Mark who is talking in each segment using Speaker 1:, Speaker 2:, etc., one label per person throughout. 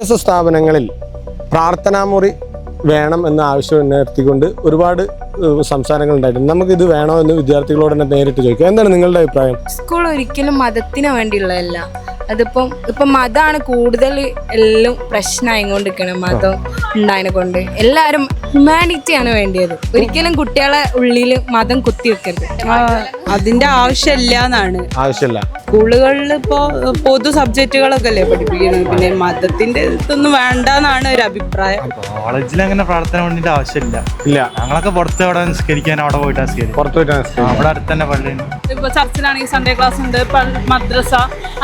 Speaker 1: വിദ്യാഭ്യാസ സ്ഥാപനങ്ങളിൽ പ്രാർത്ഥനാമുറി വേണം എന്ന ആവശ്യം ഉയർത്തിക്കൊണ്ട് ഒരുപാട് സംസാരങ്ങൾ ഉണ്ടായിട്ടുണ്ട്. നമുക്ക് ഇത് വേണോ എന്ന് വിദ്യാർത്ഥികളോട് തന്നെ നേരിട്ട് ചോദിക്കാം. എന്താണ് നിങ്ങളുടെ അഭിപ്രായം?
Speaker 2: സ്കൂൾ ഒരിക്കലും മതത്തിന് വേണ്ടിയുള്ളതല്ല. അതിപ്പം ഇപ്പം മതമാണ് കൂടുതൽ എല്ലാം പ്രശ്നമായിക്കൊണ്ടിരിക്കണം. മതം ഉണ്ടായതിനെ കൊണ്ട്. എല്ലാവരും ഹ്യൂമാനിറ്റിയാണ് വേണ്ടിയത്. ഒരിക്കലും കുട്ടികളെ ഉള്ളിൽ മതം കുത്തിവെക്കരുത്.
Speaker 3: വെക്കരുത് അതിന്റെ ആവശ്യമില്ല എന്നാണ്.
Speaker 1: ആവശ്യമില്ല.
Speaker 3: സ്കൂളുകളിൽ ഇപ്പോൾ പൊതു സബ്ജക്റ്റുകളൊക്കെ അല്ലേ പഠിപ്പിക്കുന്നത്? പിന്നെ മതത്തിന്റെ ഇതൊന്നും വേണ്ടെന്നാണ് ഒരു അഭിപ്രായം.
Speaker 4: കോളേജിൽ അങ്ങനെ പ്രാർത്ഥന വേണ്ടിട്ട് ആവശ്യമില്ല.
Speaker 1: ഇല്ല.
Speaker 4: ഞങ്ങളൊക്കെ പുറത്ത് അവിടെ നിസ്കരിക്കാൻ അവിടെ പോയിട്ട് നിസ്കരിക്കും
Speaker 1: പുറത്തു പോയിട്ടാണ്
Speaker 4: ആ, അവിടെ അടുത്ത് തന്നെ പള്ളി.
Speaker 5: ഇപ്പൊ ചർച്ചിലാണെങ്കിൽ സൺഡേ ക്ലാസ് ഉണ്ട് മദ്രസ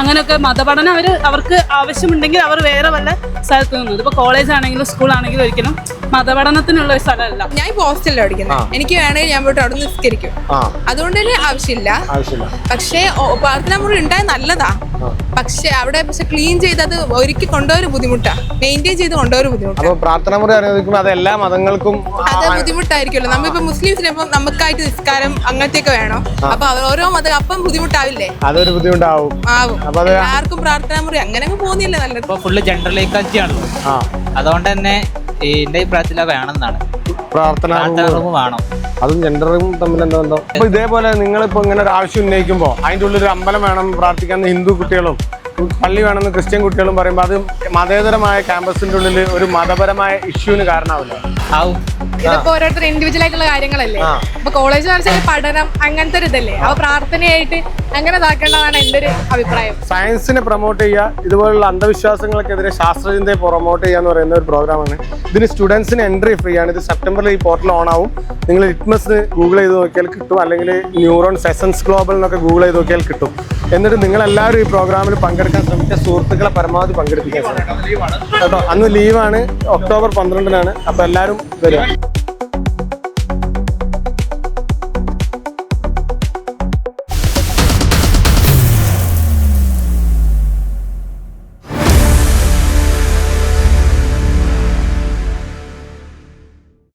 Speaker 5: അങ്ങനെയൊക്കെ മതപഠനം അവർ അവർക്ക് ആവശ്യമുണ്ടെങ്കിൽ അവർ വേറെ വല്ല സ്ഥലത്ത് നിന്നു. ഇപ്പൊ കോളേജ് ആണെങ്കിലും സ്കൂൾ ആണെങ്കിലും ഒരിക്കലും മതപഠനത്തിനുള്ള ഒരു സ്ഥലമല്ല.
Speaker 6: ഞാൻ ഇപ്പോൾ ഹോസ്റ്റലിലാണ് പഠിക്കുന്നത് എനിക്ക് വേണമെങ്കിൽ ഞാൻ പോയിട്ട് അവിടെ നിസ്കരിക്കും. അതുകൊണ്ട് തന്നെ ആവശ്യമില്ല. പക്ഷേ പ്രാർത്ഥന മുറി ഉണ്ടായ നല്ലതാ. പക്ഷെ അവിടെ പക്ഷെ ക്ലീൻ ചെയ്തത് അത് ഒരുക്കി കൊണ്ടുപോയൊരു ബുദ്ധിമുട്ടാ. മെയിന്റെയിൻ ചെയ്ത് കൊണ്ടുപോയൊരു ബുദ്ധിമുട്ടാണ്
Speaker 1: പ്രാർത്ഥന പ്രാർത്ഥനാമുറി അനുവദിക്കുമ്പോൾ അത് എല്ലാ മതങ്ങൾക്കും
Speaker 6: അത് ബുദ്ധിമുട്ടായിരിക്കുമല്ലോ. നമ്മളിപ്പോ മുസ്ലിംസിന് ഇപ്പം നമുക്കായിട്ട് നിസ്കാരം അങ്ങനത്തെയൊക്കെ വേണം? അപ്പൊ അവർ ഓരോ മതം അപ്പം ബുദ്ധിമുട്ടാവില്ലേ?
Speaker 1: അതൊരു ബുദ്ധിമുട്ടാവും.
Speaker 6: ആവും. ആർക്കും പ്രാർത്ഥന മുറി അങ്ങനെ പോകുന്നില്ല നല്ലത്.
Speaker 7: ഫുള്ള് ജെൻഡർ ഈക്വാലിറ്റി അതുകൊണ്ട് തന്നെ എന്റെ അഭിപ്രായത്തിൽ വേണമെന്നാണ്.
Speaker 1: പ്രാർത്ഥന
Speaker 7: പ്രാർത്ഥന റൂം വേണം.
Speaker 1: അതും ജെൻഡറും തമ്മിൽ എന്താ ബന്ധം? അപ്പൊ ഇതേപോലെ നിങ്ങളിപ്പോ ഇങ്ങനെ ഒരു ആവശ്യം ഉന്നയിക്കുമ്പോ അതിന്റെ ഉള്ളിൽ ഒരു അമ്പലം വേണം പ്രാർത്ഥിക്കാൻ ഹിന്ദു കുട്ടികളും. പള്ളി വേണമെന്ന് ക്രിസ്ത്യൻ കുട്ടികളും പറയുമ്പോൾ അത് മതേതരമായ ക്യാമ്പസിന്റെ ഉള്ളിൽ ഒരു മതപരമായ ഇഷ്യൂവിന് കാരണമാവില്ല.
Speaker 7: ആവും.
Speaker 2: ഇതിപ്പോ ഓരോരുത്തർ ഇൻഡിവിജ്വൽ ആയിട്ടുള്ള കാര്യങ്ങളല്ലേ? അപ്പൊ കോളേജ് എന്ന് വെച്ചാൽ പഠനം അങ്ങനത്തെ ഒരു ഇതല്ലേ? അപ്പൊ പ്രാർത്ഥനയായിട്ട് അങ്ങനെ ഇതാക്കേണ്ടതാണ് എന്റെ ഒരു അഭിപ്രായം.
Speaker 1: സയൻസിനെ പ്രൊമോട്ട് ചെയ്യുക ഇതുപോലുള്ള അന്ധവിശ്വാസങ്ങൾക്കെതിരെ ശാസ്ത്രചിന്തയെ പ്രൊമോട്ട് ചെയ്യുക എന്ന് പറയുന്ന ഒരു പ്രോഗ്രാമാണ് ഇതിന് സ്റ്റുഡൻസിന് എൻട്രി ഫ്രീ ആണ്. ഇത് സെപ്റ്റംബറിൽ ഈ പോർട്ടൽ ഓൺ ആവും. നിങ്ങൾ ലിറ്റ്മസ് ഗൂഗിൾ ചെയ്ത് നോക്കിയാൽ കിട്ടും. അല്ലെങ്കിൽ ന്യൂറോൺ സെസൻസ് ഗ്ലോബൽ എന്നൊക്കെ ഗൂഗിൾ ചെയ്ത് നോക്കിയാൽ കിട്ടും. എന്നിട്ട് നിങ്ങളെല്ലാവരും ഈ പ്രോഗ്രാമിൽ പങ്കെടുക്കാൻ ശ്രമിച്ച സുഹൃത്തുക്കളെ പരമാവധി പങ്കെടുപ്പിക്കാൻ ശ്രമിക്കാം. കേട്ടോ അന്ന് ലീവാണ് ഒക്ടോബർ പന്ത്രണ്ടിനാണ്. അപ്പോൾ എല്ലാവരും വരിക.